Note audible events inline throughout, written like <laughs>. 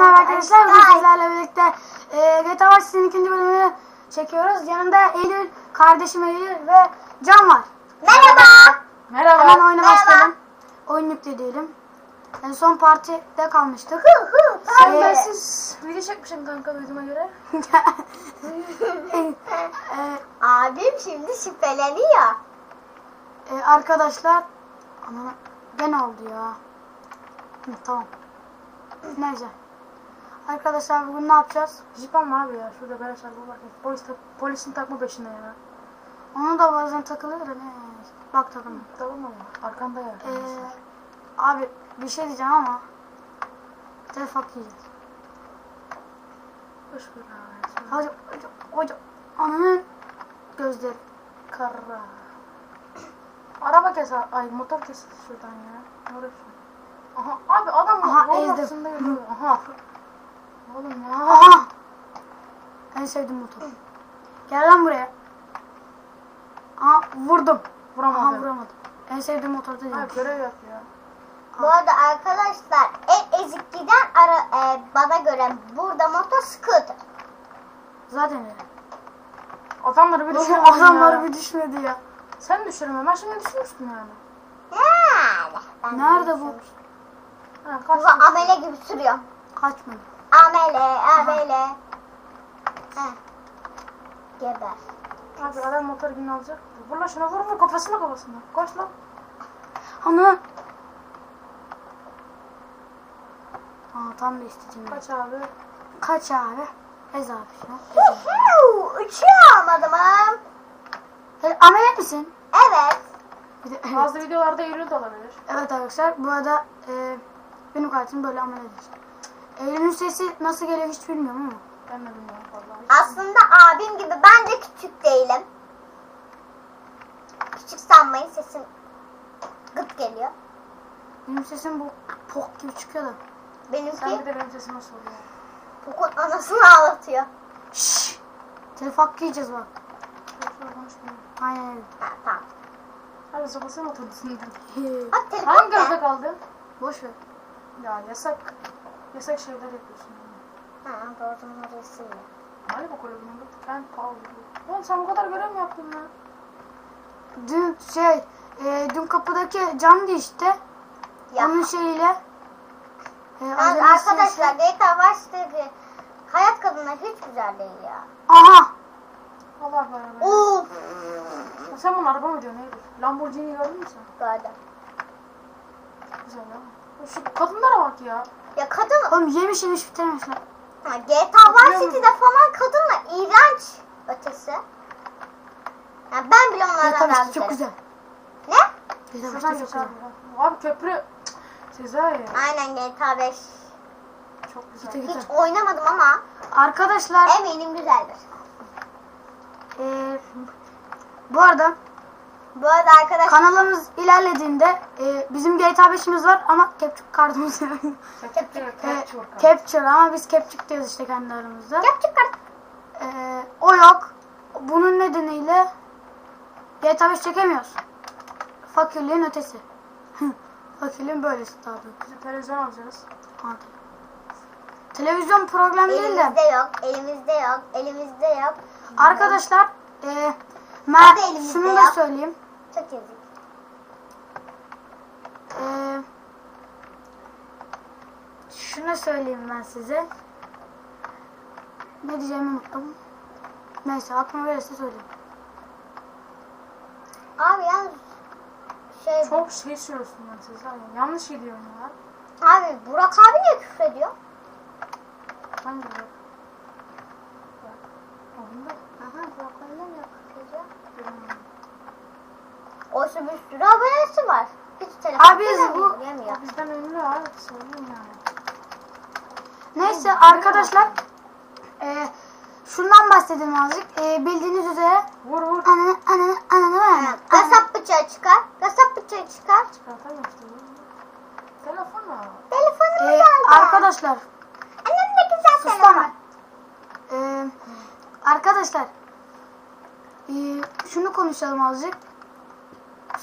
Merhaba arkadaşlar, bugün sizlerle birlikte e, GTA Vice City'nin ikinci bölümünü çekiyoruz. Yanımda Eylül, kardeşim Eylül ve Can var. Merhaba. Merhaba. Hemen oyuna Merhaba. başlayalım. Oyun yüklü diyelim. En son partide kalmıştık. Sen Ee, ben siz video çekmişsin kanka duyduğuma göre. <laughs> e, Abim şimdi şüpheleniyor. e, arkadaşlar, aman gene oldu ya. Hı, tamam. Neyse. Arkadaşlar bugün ne yapacağız? Jipan mı abi ya? Şurada ben sarılı bak. Polis tak polisin takma peşinde ya. Onu da bazen takılıyor da ne? Bak takılma. Tamam mı? Arkanda ya. Ee, abi bir şey diyeceğim ama telefon yiyeceğiz. Ver abi. Hocam, hocam, hocam. Ananın gözleri. Kara. Araba kes. Ay motor kes şuradan ya. Ne uğraşıyorsun? Aha abi adam Aha, yürüyor. Aha. Oğlum ya. En sevdiğim motor. Gel lan buraya. Aha vurdum. Aha Vuramadım. vuramadım. En sevdiğim motor değil. Abi görev yap ya. Bu arada arkadaşlar en ezik giden ara, e, bana göre burada motosiklet. Zaten öyle. Adamları bir düşürme. Adamları bir düşmedi ya. Sen düşürme. Ben şimdi düşürmüştüm yani. Yani. ben de Nerede bu? Ha, Bu amele gibi sürüyor. Kaçmadı. Amele, amele. Heh. Geber. Abi adam motor günü alacak. Vur lan şuna vur vur kafasına kafasına. Koş lan. Ana. Aa tam da istediğim. gibi. Kaç abi. Kaç abi? Ez abi şunu. Ez abi. Uçuyor adamım. Hey, ameliyat misin? Evet. Bir de- Bazı videolarda Eylül de olabilir. Evet arkadaşlar bu arada e, benim kartım böyle amel edecek. Eylül'ün sesi nasıl geliyor hiç bilmiyorum ama. Ben de bilmiyorum vallahi. Aslında abim gibi ben de küçük değilim. Küçük sanmayın sesim gıt geliyor. Benim sesim bu pok gibi çıkıyor da. Sen Benimki bir de benim sesime sor ya. Pokun anasını ağlatıyor. Şşş. Telif hakkı yiyeceğiz bak. Aynen öyle. Ha, tamam. Abi sopasını oturdun. Bak telefon Hangi ne? gözde kaldı? Boş ver. Ya yasak. Yasak şeyler yapıyorsun. Ha, doğru numarası iyi. Hani bu kulübünün ben Paul. Oğlum sen bu kadar görev mi yaptın lan? Dün şey e, dün kapıdaki camdı işte. Ya. Onun şeyiyle. E, Yani adamın arkadaşlar sesi- GTA Vice'deki hayat kadınlar hiç güzel değil ya. Aha. Allah bana. Uf. Sen bunu araba mı diyorsun? Neydi? Lamborghini gördün mü sen? Gördüm. Güzel ya. Şu kadınlara bak ya. Ya kadın Oğlum yemiş yemiş bitirmemişler. ha, GTA Vice City'de falan kadınlar iğrenç ötesi. Ya ben bile onlardan daha ki çok güzel. Ne? Tabii Şuradan ki çok güzel. abi. köprü. Sezai. Aynen GTA 5. Çok güzel. Gite gite. Hiç oynamadım ama Arkadaşlar eminim güzeldir. e, bu arada Bu arada arkadaşlar kanalımız ilerlediğinde e, bizim GTA 5'imiz var ama capture kartımız yok. Capture, E, capture. capture ama biz capture diyoruz işte kendi aramızda. yapacak kart. E, o yok. Bunun nedeniyle GTA 5 çekemiyoruz. Fakirliğin ötesi. Fakirliğin böylesi daha doğrusu. Biz televizyon alacağız. Anladım. Televizyon program değil de Elimizde yok, elimizde yok, elimizde yok. arkadaşlar e, Hadi elimizde şunu da yap. söyleyeyim. Çok yazık. Ee, şunu söyleyeyim ben size. Ne diyeceğimi unuttum. Neyse aklıma gelirse söyleyeyim. Abi yalnız şey Çok şey söylüyorsun lan Sezai. Yanlış gidiyorsun ya. abi Burak abi niye küfür ediyor? Hangi bak? Bak. Onda. Aha Burak abi niye küfür ediyor? Bilmiyorum. Oysa bir sürü abonesi var. Hiç telefon Abi biz bu- yemiyor. Bizden ünlü abi. Söyleyeyim yani. Neyse arkadaşlar e, şundan bahsedelim azıcık. E, bildiğiniz üzere Vur vur. ananı ananı ananı var. Kasap bıçağı çıkar. Kasap bıçağı çıkar. Çıkartamam işte. Telefon al. Telefonum E, geldi. arkadaşlar Annem de güzel Sus lan. telefon. Ee, arkadaşlar ee, şunu konuşalım azıcık.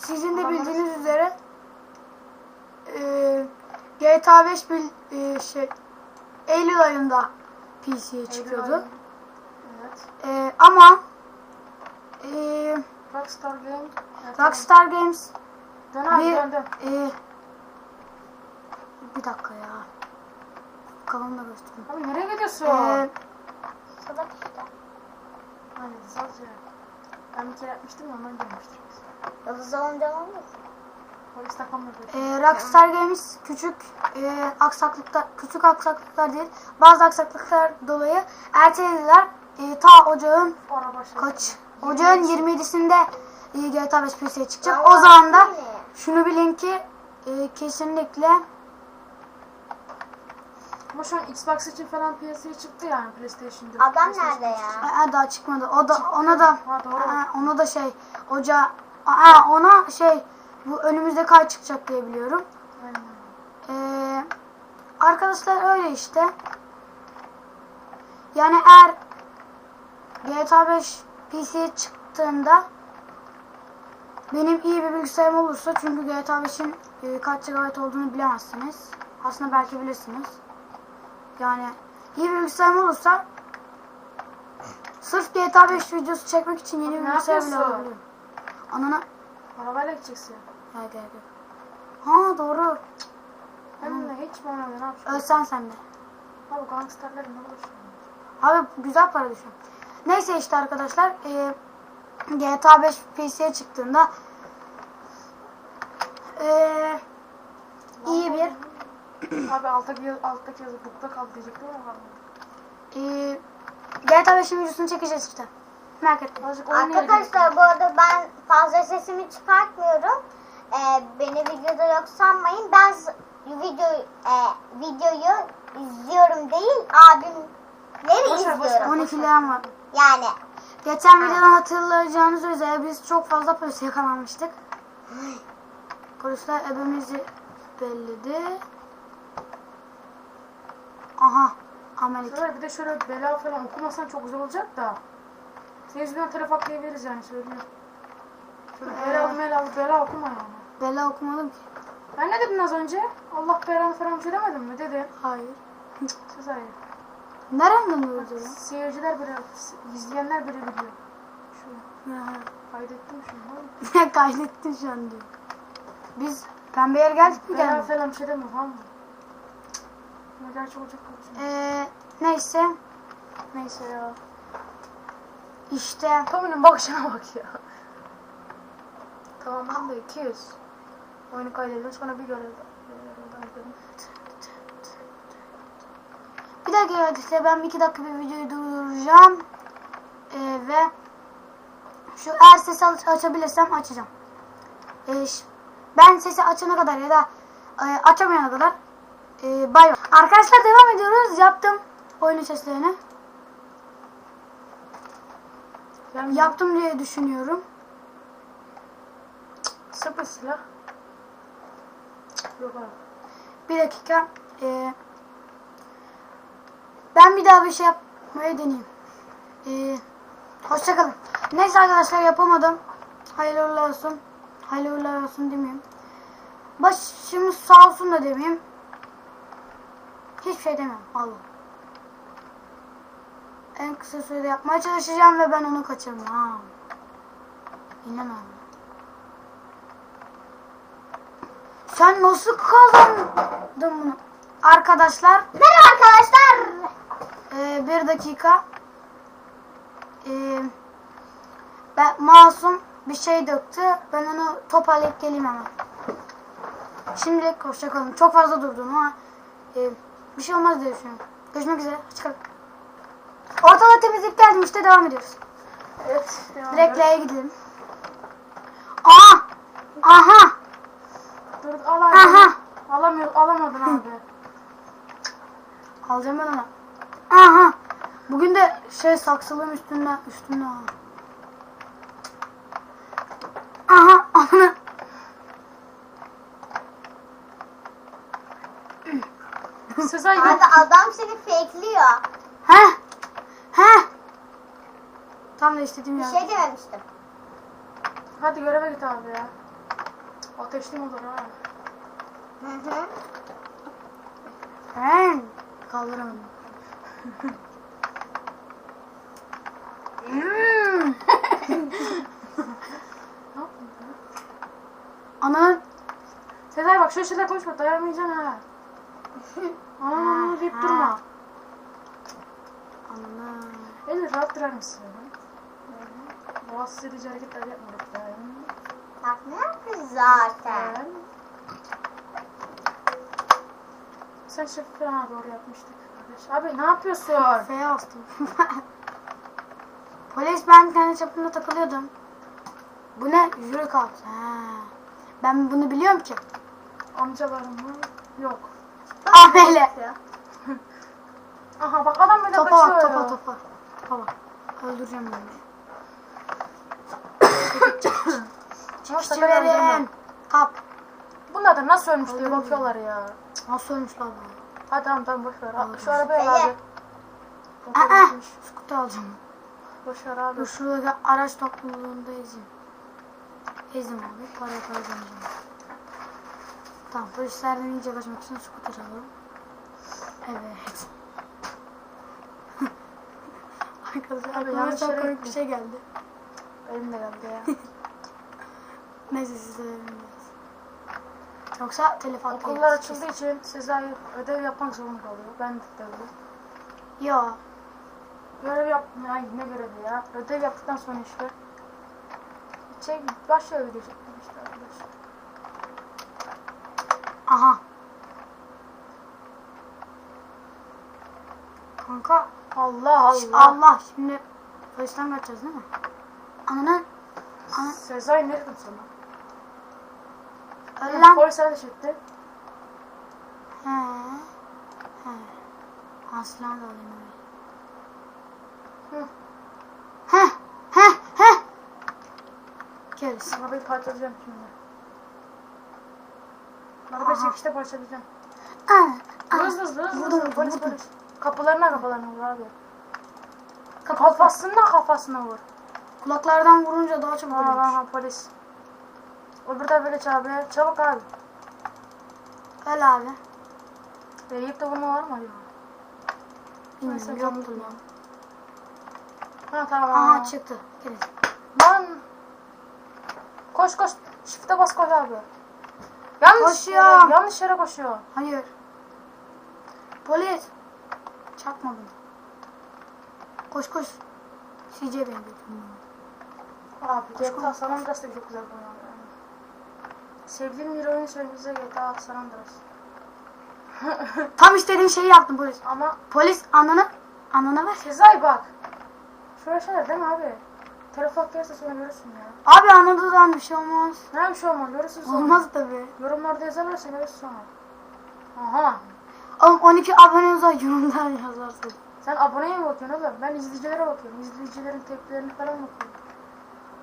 Sizin de bildiğiniz üzere ee, GTA 5 bil, ee, şey Eylül ayında PC'ye çıkıyordu. Ayı. Evet. Ee, ama e, Rockstar Game. Evet, Rockstar Games Dön abi bir dön dön. e, bir dakika ya. Bakalım da göstereyim. Abi nereye gidiyorsun? Ee, Salak işte. Hani sadece. Ben bir kere yapmıştım ya ondan gelmiştim. Yıldız olunca olmaz. Polis takım yapıyor. e, Rockstar Games küçük e, aksaklıklar, küçük aksaklıklar değil, bazı aksaklıklar dolayı ertelediler. E, ta ocağın kaç? Ocağın 27'sinde e, GTA 5 PC'ye çıkacak. O zaman da şunu bilin ki e, kesinlikle Ama şu an Xbox için falan piyasaya çıktı yani PlayStation 4. Adam PlayStation nerede ya? Aa, daha çıkmadı. O da ona da Ha doğru. Aa, ona da şey ocağa Aa, ona şey bu önümüzde kay çıkacak diye biliyorum. Aynen. Ee, arkadaşlar öyle işte. Yani eğer GTA 5 PC'ye çıktığında benim iyi bir bilgisayarım olursa çünkü GTA 5'in e, kaç GB olduğunu bilemezsiniz. Aslında belki bilirsiniz. Yani iyi bir bilgisayarım olursa sırf GTA 5 videosu çekmek için yeni bir bilgisayar bile alabilirim. Anana Arabayla gideceksin. ya gel gel. Ha doğru. Hem de hiç oynamıyor ne yapacaksın? Ölsen sen de. Abi gangsterler ne uğraşıyor? Abi güzel para düşün. Neyse işte arkadaşlar e, GTA 5 PC'ye çıktığında e, iyi bir Abi alttaki, yaz- alttaki yazı bukta kaldı diyecektim ama kalmadı. e, GTA 5'in videosunu çekeceğiz işte. Merak etme. Azıcık oynayalım. Arkadaşlar bu arada ben fazla sesimi çıkartmıyorum. Ee, beni videoda yok sanmayın. Ben video e, videoyu izliyorum değil abimleri Boş ver, boş ver. izliyorum. 12 liram var. Yani Geçen videodan hatırlayacağınız üzere biz çok fazla polis yakalanmıştık. Polisler ebemizi belledi. Aha. Amelik. Şöyle bir de şöyle bela falan okumasan çok güzel olacak da. Yüzünden telef atlayabiliriz yani söylüyorum. Şöyle bela mela bela okuma yani. Bela okumadım ki. Ben ne dedim az önce? Allah belanı falan bir şey demedim mi? Dedim. Hayır. Siz hayır. Nereden duyuyoruz ya? Seyirciler bile, izleyenler bile biliyor. Şu kaydettim şimdi. oğlum. <laughs> Kaydettin şu an diyor. Biz pembe yer geldik mi Bela falan bir şey deme tamam mı? Gerçi olacak. Ee, neyse. Neyse ya. işte Tommy'nin bakışına bak ya. Tamam ben de 200. Oyunu kaydedelim sonra bir görev bir dakika arkadaşlar ben bir iki dakika bir videoyu durduracağım. Ee, ve şu eğer sesi aç- açabilirsem açacağım. Ee, ben sesi açana kadar ya da e, açamayana kadar e, bay bay. Arkadaşlar devam ediyoruz. Yaptım oyun seslerini. Ben Yaptım diye düşünüyorum. Sıfır silah. Yok abi. Bir dakika. Ee, ben bir daha bir şey yapmaya deneyeyim. Ee, hoşçakalın. Neyse arkadaşlar yapamadım. Hayırlı uğurlu olsun. Hayırlı uğurlu olsun demeyeyim. Başımız sağ olsun da demeyeyim. Hiçbir şey demem. Allah. En kısa sürede yapmaya çalışacağım ve ben onu kaçırmam. İnanamam. Sen nasıl kazandın bunu? Arkadaşlar merhaba arkadaşlar. e, bir dakika. E, ben masum bir şey döktü. Ben onu toparlayıp geleyim hemen. Şimdilik hoşçakalın. Çok fazla durdum ama e, bir şey olmaz diye düşünüyorum. Görüşmek üzere. Hoşçakalın. Ortalığı temizlik geldim işte devam ediyoruz. Evet. devam Direkt. L'ye gidelim. Aha! Aha! Dur al abi. Aha! Alamıyor, alamadın abi. Alacağım ben onu. Aha. Bugün de şey saksılığım üstünde üstünde. ha. Aha. Ana. Sezai Abi adam seni fakeliyor. He. He. Tam da istediğim Bir yer. şey dememiştim. Hadi göreve git abi ya. Ateşli mi olur ha? Hı hı. He. Kaldıramadım. <laughs> <laughs> Ne yaptın? Ananın Sezai bak şöyle şeyler konuşma dayamayacaksın ha. <laughs> Aa deyip Ha. durma. Ananı. Beni rahat durar mısın? Rahatsız edici hareketler yapma lütfen. Bak ne yapıyorsun zaten? Sen şef falan doğru yapmıştık kardeş. Abi ne yapıyorsun? F'ye bastım. <laughs> Polis ben kendi çapımda takılıyordum. Bu ne? Jüri kart. Ha. Ben bunu biliyorum ki. Amcalarım mı? Yok. Amele. Aha bak adam böyle Topa kaçıyor bak topa topa. Topa bak. Öldüreceğim ben. Ama sakın öldürme. Çiçeğlerim. Kap. Bunlar da nasıl ölmüş diye bakıyorlar ya. Nasıl ölmüş lan bu? Hadi tamam tamam boş ver. Şu arabaya al abi. Aa, skuter alacağım. Boş ver abi. Dur araç topluluğunda ezeyim. Ezdim abi. Para kazanacağım. Tamam polislerden iyice kaçmak için skuter alalım. Evet. <laughs> Arkadaşlar aklıma çok komik bir şey geldi. Elim de geldi ya. <laughs> Neyse size bilmiyoruz. Yoksa telef hakkı Okullar açıldığı için Sezai ödev yapmak zorunda kalıyor. Ben de tabii. Yo. Görev yap... Ay ne görevi ya? Ödev yaptıktan sonra işte. Şey başlıyor video işte arkadaşlar. Aha. Kanka. Allah Allah. Allah. Şimdi polisten kaçacağız değil mi? Ananın. Ana. Sezai ne dedim sana? Öyle lan. Polis ateş etti. He. He. Aslan da alayım öyle. Hı. He. He. He. Keriz. Arabayı parçalayacağım şimdi. Arabayı Aha. çekişte parçalayacağım. Aa, aa. Hızlı hızlı hızlı. Vurdum. Polis vurdum. polis. Kapılarına kapılarına vur abi. Kafasına kafasına vur. Kulaklardan vurunca daha çabuk Aa, ölüyormuş. aha polis. Öbür de böyle çabuk. Çabuk abi. Öyle abi. Eyüp de vurma var mı acaba? Bilmiyorum Neyse, yoktur çok lan. Ha tamam. Aha çıktı. Keriz. Lan. Koş koş. Shift'e bas koş abi. Yanlış Koşuyor. yere, yanlış yere koşuyor. Hayır. Polis. Çakma beni. Koş koş. CJ beni götürüyor. Abi GTA San Andreas da çok güzel oyun yani. Sevdiğim bir oyun söyle bize GTA San Andreas. <laughs> Tam istediğim şeyi yaptım polis. Ama Polis ananı anana ver. Sezai bak. Şöyle şeyler değil mi abi? Telefon gelirse sonra görürsün ya. Abi anadolu'dan bir şey olmaz. Ne bir şey olmaz görürsün sonra. Olmaz tabi. Yorumlarda yazarlarsa görürsün sonra. Aha. Oğlum 12 aboneniz var yorumlar yazarsın. Sen aboneye mi bakıyorsun oğlum? Ben izleyicilere bakıyorum. İzleyicilerin tepkilerini falan bakıyorum.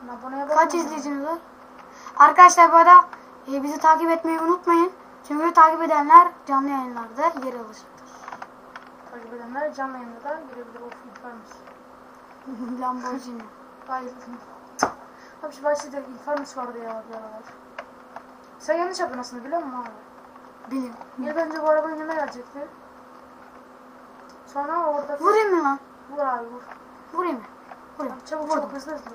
Ben aboneye bakmıyorum. Kaç izleyiciniz var? Arkadaşlar bu arada e, bizi takip etmeyi unutmayın. Çünkü takip edenler canlı yayınlarda yer alacaktır. Takip edenler canlı yayında da girebilir. Of infarmış. <laughs> Lamborghini. Hayır. Abi şu başta infarmış vardı ya bir aralar. Sen yanlış yaptın aslında biliyor musun abi? Biliyorum. İlk önce bu arabanın yanına gelecekti. Sonra orada... Vurayım mı lan? Vur abi vur. Vurayım mı? Vurayım. Tamam, çabuk Vurdum. çabuk hızlı hızlı.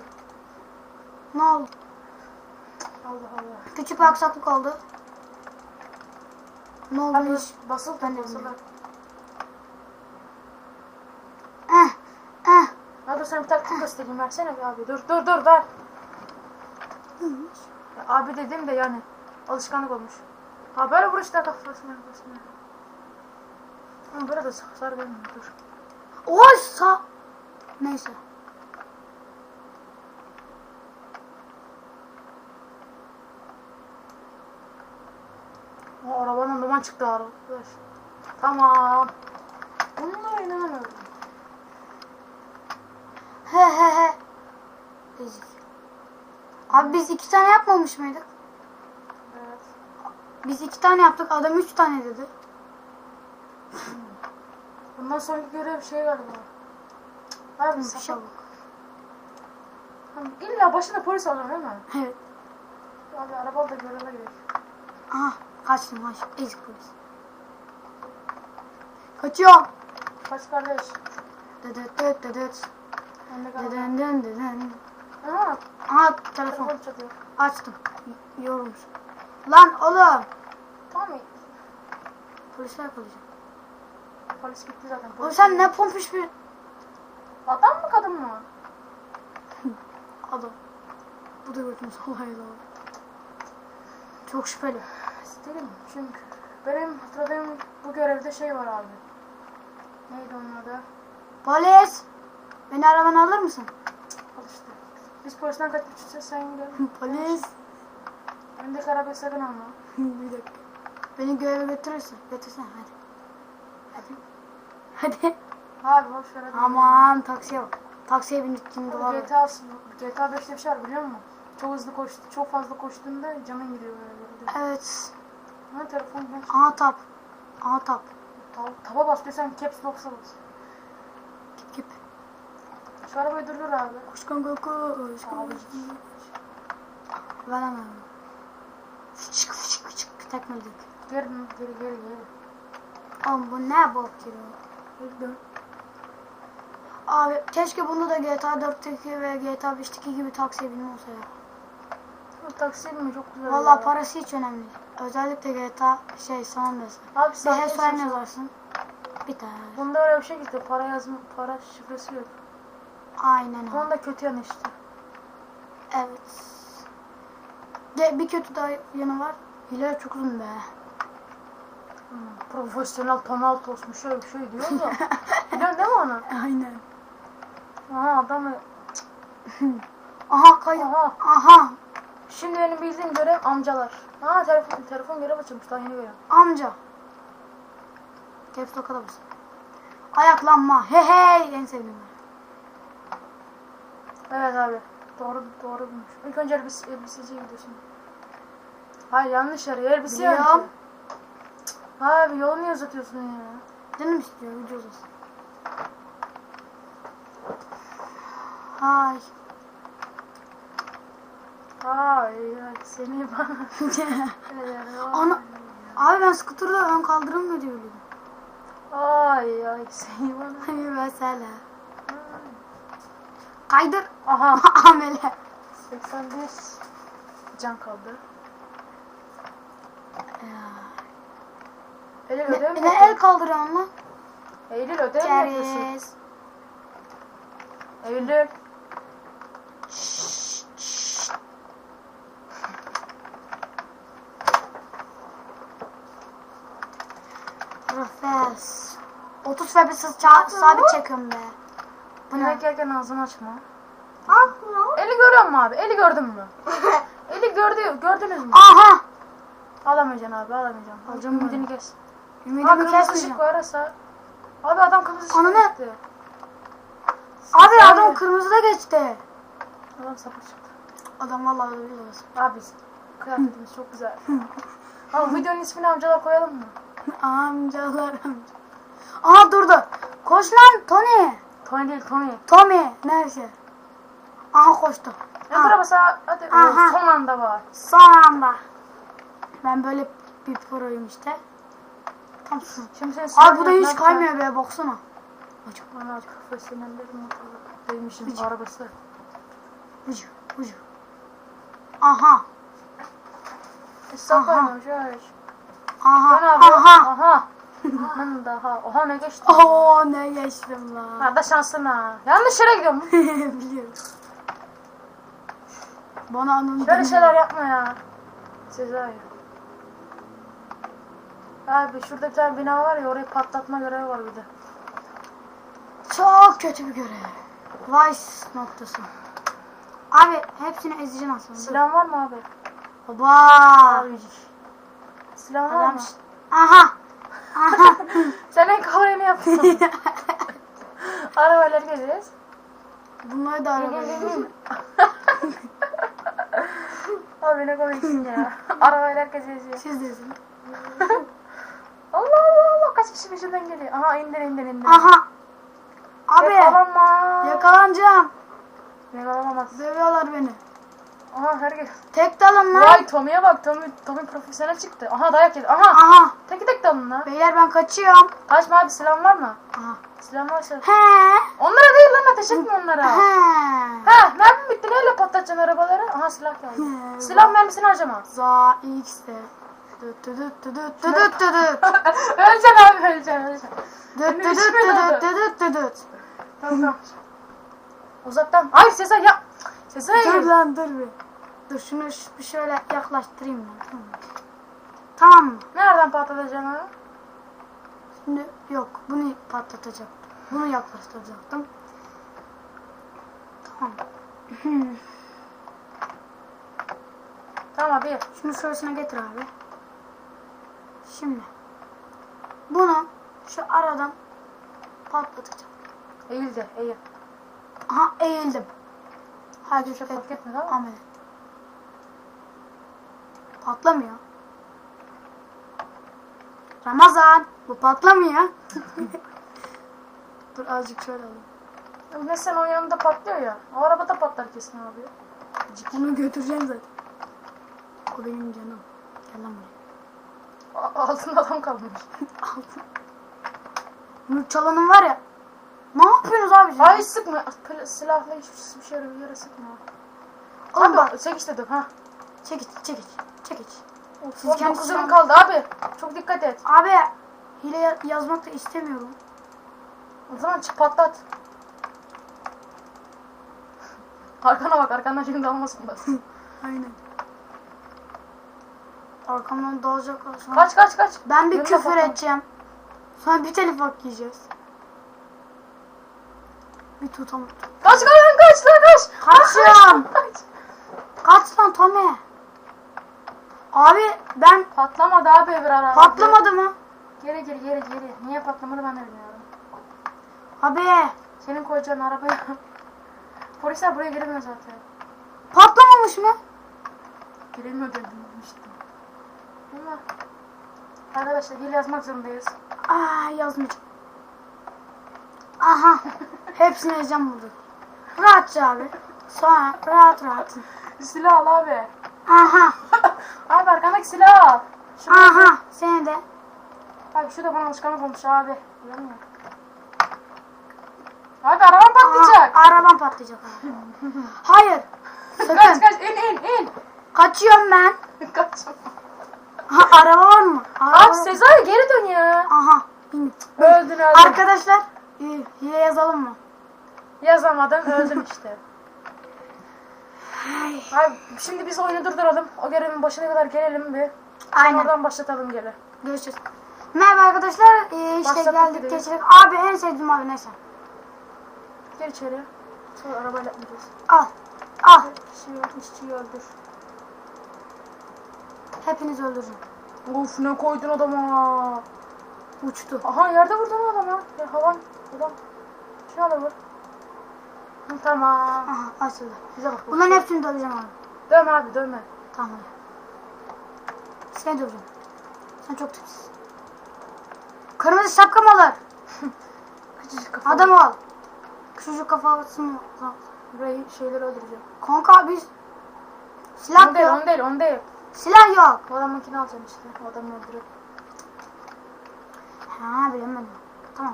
Ne oldu? Allah Allah. Küçük bir aksaklık oldu. Ne oldu Abi basıl Ben basıl. Dur sana bir taktik göstereyim versene bir abi. Dur dur dur ver. Ya abi dedim de yani alışkanlık olmuş. Ha böyle vur işte kafasına kafasına. Ama böyle de hasar vermiyor dur. Oy sa. Neyse. O arabanın duman çıktı arkadaş. Tamam. Bununla inanamıyorum. He he he. Ezik. Abi biz iki tane yapmamış mıydık? Evet. Biz iki tane yaptık. Adam üç tane dedi. Bundan sonraki görev şey galiba. Abi Bir şey İlla başına polis alıyor değil mi? Evet. Abi araba da göreve gidiyor. Aha kaçtım kaçtım. Ezik polis. Kaçıyorum. Kaç kardeş. Dıdıt dıt dıdıt. Ben de kardeş. Dıdın dın dıdın. Aha telefon. telefon çalıyor. Açtım. Yorulmuş. Lan oğlum. Tamam mı? Polise yakalayacağım. Polis gitti zaten. Oğlum Polis sen ne pompiş bir Adam mı kadın mı? <laughs> adam. Bu da götümüz olaylı. Çok şüpheli. İsterim çünkü. Benim hatırladığım bu görevde şey var abi. Neydi onun adı? Polis. Beni arabana alır mısın? Al işte. Biz polisten kaçmışız sen gel. <laughs> Polis. Öndeki arabayı sakın alma. <laughs> bir dakika. Beni göreve götürürsün. Götürsene hadi. Hadi. Hadi. Abi boş ver hadi. Aman taksiye bak. Taksiye bindik şimdi dolar. GTA, GTA 5'te bir şey var biliyor musun? Çok hızlı koştu, çok fazla koştuğunda canın gidiyor böyle. böyle. Evet. Ha telefon ben Aha tap. Aha tap. tava bas desen caps lock'a bas. Şu arabayı durdur abi. Koş kanka koş. Abi. koş. Ver hemen. Fıçık fıçık fıçık tekmeledik. Geri geri geri geri. Oğlum bu ne bok dön. Abi keşke bunda da GTA 4'teki ve GTA 5'teki gibi taksiye binme olsa ya. Bu taksi mi çok güzel. Vallahi ya. parası hiç önemli. Özellikle GTA şey San Andreas. Abi Bir sen HSN yazarsın. Biter. Bunda öyle bir şey işte para yazma, para şifresi yok. Aynen Bunun abi. da kötü yanı işte. Evet. De, bir kötü daha yanı var. Hileler çok uzun be. Hmm, profesyonel Tonaltos'muş şöyle bir şey diyor da. Biliyorsun değil mi onu? Aynen. Aha adamı. <tsk> Aha kayıp. Aha. Aha. Şimdi benim bildiğim görev amcalar. Ha telefon telefon görev açılmış daha yeni görev. Amca. Caps lock'a da. Ayaklanma. He hey. En sevdiğim. Ben. Evet abi. Doğru doğru bulmuş. İlk önce elbise, elbiseciye gidiyorsun. Hayır yanlış arıyor. Elbise Biliyorum. yanlış. Abi yolu niye uzatıyorsun ya? Canım istiyor video uzasın. Hay. Ay ay, seni <laughs> bana. Ana. Abi ben skuterda ön kaldırım mı diyor biliyordum. Ay ay seni bana. Hani mesela. Kaydır. Aha <laughs> Amele. 81 can kaldı. Eylül ödev mi Ne el kaldırıyorsun lan? Eylül ödev mi yapıyorsun? Eylül. Profes. 30 febesiz ça- sabit çekiyorum be. Ne? Yemek yerken ağzını açma. Ne? Eli görüyor musun abi? Eli gördün mü? <laughs> Eli gördü, gördünüz mü? Aha. Alamayacaksın abi, alamayacaksın. Alacağım Ümidini kes. Ümidimi kırmızı ışık kesmeyeceğim. koyarsa. Abi adam kırmızı ışık Ananı- geçti. Abi Sen- adam kırmızıda geçti. Adam sapık çıktı. Adam vallahi öyle. Abi kıyafetimiz çok güzel. <laughs> Ama videonun ismini amcalar koyalım mı? Amcalar amca. Aha durdu. Koş lan Tony. Tony Tony. Tommy. Neyse. Aha koştu. Ne Ha, tarafa sağ? Hadi Aha. o son anda var. Son anda. Ben böyle bir proyum işte. Tam su. Şimdi sen Abi bu da hiç kaymıyor be baksana. Acı. Bana profesyonellerin motoru. Değmişim Hiç. arabası. Ucu. Ucu. Aha. Stop Aha. Aha. Aha. Aha. Aman daha. Oha ne geçti? Oo ne geçtim lan. Ha da şansın ha. Yanlış yere gidiyorum. <laughs> Biliyorum. Bana anını Şöyle şeyler yapma ya. Sezai. Abi şurada bir tane bina var ya orayı patlatma görevi var bir de. Çok kötü bir görev. Vice noktası. Abi hepsini ezeceksin aslında. Silah var mı abi? Baba. Abicik. Silah var Adam. mı? Aha. <laughs> Sen en kalayını yaptın. <laughs> Arabayla gezeceğiz. Bunları da arabaya. <laughs> Abi ne komiksin ya. Arabayla geziyor. Siz desin. Allah Allah Allah kaç kişi peşinden geliyor. Aha indir indir indir. Aha. Abi. Yakalanma. Yakalanacağım. Yakalanamaz. Dövüyorlar beni. Aha herkes. Tek dalın lan. Vay Tommy'ye bak. Tommy, Tommy profesyonel çıktı. Aha dayak yedi. Aha. Aha. Teki tek dalın lan. Beyler ben kaçıyorum. Kaçma abi silahın var mı? Aha. Silahın varsa. He. Onlara değil lan ateş etme onlara. He. Ha mermi bitti neyle patlatacaksın arabaları? Aha silah geldi. He. Silah mermisini harcama. Za X'de. Düt düt düt düt düt düt düt düt. öleceksin abi öleceksin öleceksin. Düt düt düt <laughs> düt düt düt düt. Tamam tamam. Uzaktan. Ay Sezai ya. Sezai. Dur lan dur bir. Dur şunu ş- bir şöyle yaklaştırayım ben. Tamam mı? Tamam mı? Nereden patlatacaksın onu? Şimdi yok bunu patlatacaktım. Bunu yaklaştıracaktım. Tamam. <laughs> Tamam abi. Şunu şurasına getir abi. Şimdi bunu şu aradan patlatacağım. Eğil de eğil. Aha eğildim. Hadi Hiçbir şey fark et. etmedi ama. Amel. Patlamıyor. Ramazan bu patlamıyor. <laughs> Dur azıcık şöyle alayım. Mesela onun yanında patlıyor ya. O arabada patlar kesin abi. Onu götüreceğim zaten. O benim canım. Gel lan buraya. A- Altında adam kalmış. <laughs> Aldım. Bunu çalanın var ya. Ne yapıyorsunuz abi siz? Ay sıkma. Pl- Silahla hiçbir şey yere, yere sıkma. Abi bak. bak çek işte dur ha. Çekiç çekiç. Çekiç. Siz Siz kendi dokuzunun silah- kaldı abi. Çok dikkat et. Abi hile ya- yazmak da istemiyorum. O zaman çık patlat. <laughs> Arkana bak arkandan şimdi almasın bas. <laughs> Aynen. Arkamdan dalacaklar sonra. kaç kaç kaç. Ben bir Yürü küfür edeceğim. Sonra bir telif hak yiyeceğiz. Bir tutamadım. Kaç kaç lan kaç lan kaç. Kaçıyorum. Kaç. Kaç lan Tommy. Abi ben Patlamadı abi bir ara. patlamadı mı? Geri geri geri geri. Niye patlamadı ben de bilmiyorum. Abi Senin koyacağın arabaya. Polisler buraya giremiyor zaten. patlamamış mı? Giremiyor dedim işte. Ama arkadaşlar hile yazmak zorundayız. Aa yazmayacağım. Aha. <laughs> Hepsini yazacağım burada. Rahatça abi. Sonra rahat rahat. Silah al abi. Aha. <laughs> Abi arkandaki silah al. Şu, Aha. Seni de. Abi şu da bana alışkanlık olmuş abi. Bilmiyorum. Abi arabam patlayacak. Aa, arabam patlayacak abi. <laughs> Hayır. Kaç Sakın. kaç in in in. Kaçıyorum ben. <laughs> kaç. Ha, araba var mı? Araba Abi Sezai geri dön ya. Aha. Öldün öldün. Arkadaşlar hile yazalım mı? Yazamadım öldüm işte. Abi şimdi biz oyunu durduralım. O görevin başına kadar gelelim bir. Aynen. Oradan başlatalım geri. Görüşürüz. Merhaba arkadaşlar. Ee, işte Başlattık geldik geçirdik. Abi en sevdiğim abi neyse. Gir içeri. Sonra arabayla gideceğiz. Al. Al. Kişiyi, işçiyi öldür. Hepinizi öldüreceğim. Of ne koydun adama. Uçtu. Aha yerde vurdun o adama. Ya havan. Adam. Vur. Hı, Tamam. Aha açıldı. Bize bak. Bunların hepsini döveceğim abi. Dönme abi dönme. Tamam. Seni döveceğim. Sen çok tipsiz. Kırmızı şapka <laughs> kafalı. Adam ol. Küçücük kafası mı? Lan. Burayı şeyleri öldüreceğim. Kanka biz silah değil yok. onu değil onu değil. Silah yok. O adamınkini alacaksın işte. O adamı öldürüp. Ha bilemedim. Tamam.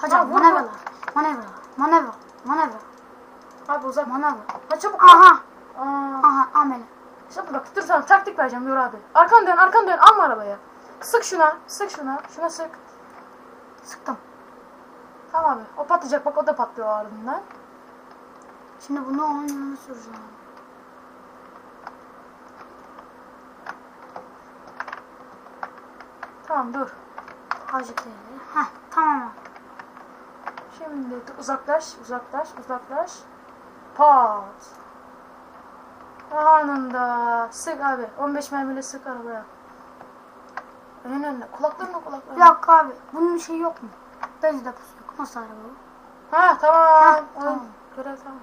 Hocam manevralar. vur. Manevra. Manevra. Manevra. Abi uzak. Manevra. Ha çabuk. Aha. Aa. Aha amele. Çabuk bak dur sana taktik vereceğim Yor abi. Arkan dön arkan dön alma arabaya. Sık şuna sık şuna şuna sık. Sıktım. Tamam abi o patlayacak bak o da patlıyor ardından. Şimdi bunu onun yanına süreceğim. Tamam dur. Azıcık ileri. Heh tamam. Şimdi uzaklaş uzaklaş uzaklaş. Pat. Anında sık abi 15 mermiyle sık arabaya. Önüne önüne kulaklarına kulaklarına. Yok abi. Bunun şeyi yok mu? Benzin deposu yok. Nasıl araba bu? Ha tamam. Ha, tamam. Görev tamam.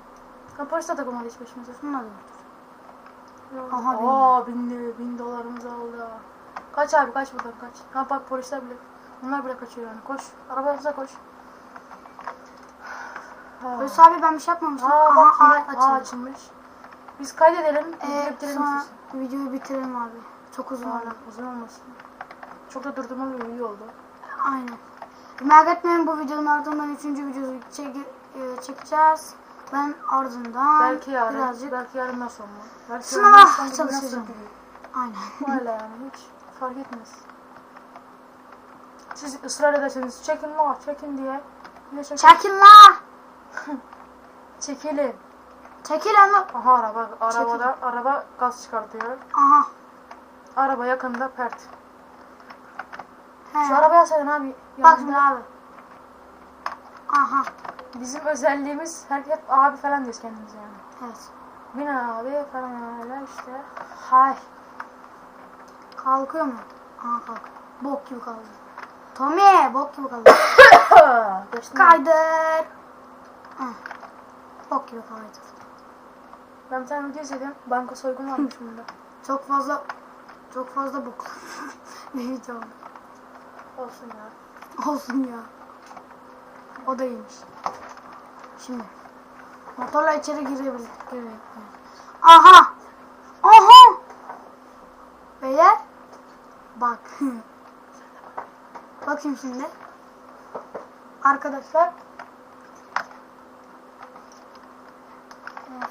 Ha, polis de takılmadı hiç başımıza. Şununla da. Aha, Aa bindi. Bin dolarımız aldı. Kaç abi kaç buradan kaç. Ha bak polisler bile. Onlar bile kaçıyor yani. Koş. Arabanıza koş. Polis abi ben bir şey yapmamıştım. Aa Aha, bak yine açıldı. Aa, açılmış. Biz kaydedelim. Ee, bitirelim sonra videoyu bitirelim abi. Çok uzun oldu. Uzun olmasın. Çok da durdurmalı bir video oldu. Aynen. Merak etmeyin bu videonun ardından üçüncü videoyu çek- e, çekeceğiz. Ben ardından Belki yarın, birazcık belki yarından sonra. Belki Sınava yarından sonra çalışacağım. aynen. Öyle yani hiç fark etmez. Siz ısrar ederseniz çekin la çekin diye. Yine çekin. Çekin la. <laughs> Çekelim. Çekil ama. Aha araba, arabada, araba gaz çıkartıyor. Aha. Araba yakında pert. He. Şu arabaya sayın abi. Bak şimdi abi. Aha. Bizim özelliğimiz her hep abi falan diyoruz kendimize yani. Evet. Bin abi falan öyle işte. Hay. Kalkıyor mu? Aha kalk. Bok gibi kaldı. Tommy bok gibi kaldı. <coughs> Kaydır. Bok gibi kaldı. Ben bir tane video izledim. Banka soygunu varmış bunda. <laughs> Çok fazla çok fazla bok. <laughs> bir video. Olsun ya. Olsun ya. O da iyiymiş. Şimdi. Motorla içeri girebilir. girebilir. Aha! Aha! Beyler. Bak. <laughs> Bakayım şimdi. Arkadaşlar.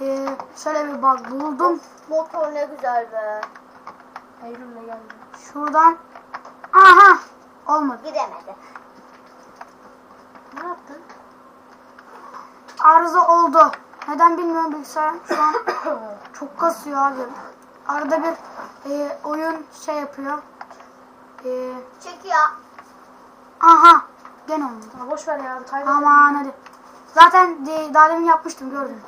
Ee, şöyle bir bak buldum. Motor ne güzel be. Eylül'le geldi. Şuradan. Aha! Olmadı. Gidemedi. Ne yaptın? arıza oldu. Neden bilmiyorum bilgisayar şu an <coughs> çok kasıyor abi. Arada bir e, oyun şey yapıyor. E, Çekiyor. Aha gene olmadı. Ha, boş ver ya. Kaybedelim. Aman hadi. Zaten de, daha demin yapmıştım gördünüz.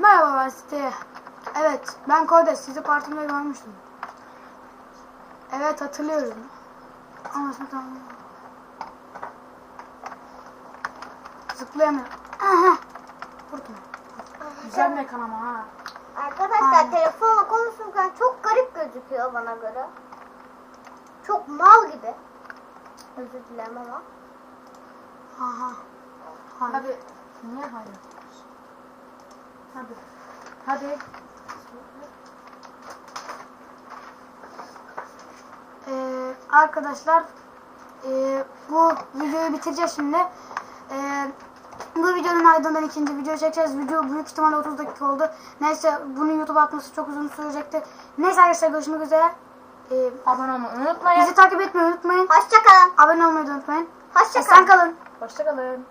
Merhaba ben site. Evet ben Kodes sizi partimde görmüştüm. Evet hatırlıyorum. Ama şimdi tamam. Zıplayamıyorum. Aha. Vurdum. Güzel mekan ama ha. Arkadaşlar Aynen. telefonla konuşurken çok garip gözüküyor bana göre. Çok mal gibi. Özür dilerim ama. Aha. Hayır. Hadi. Niye hayır? Hadi. Hadi. Ee, arkadaşlar ee, bu videoyu bitireceğiz şimdi. Ee, bu videonun ardından ikinci video çekeceğiz. Video büyük ihtimalle 30 dakika oldu. Neyse bunu YouTube'a atması çok uzun sürecekti. Neyse arkadaşlar görüşmek üzere. Ee, Abone olmayı unutmayın. bizi takip etmeyi unutmayın. Hoşçakalın. Abone olmayı da unutmayın. Hoşçakalın. Kalın. Hoşçakalın.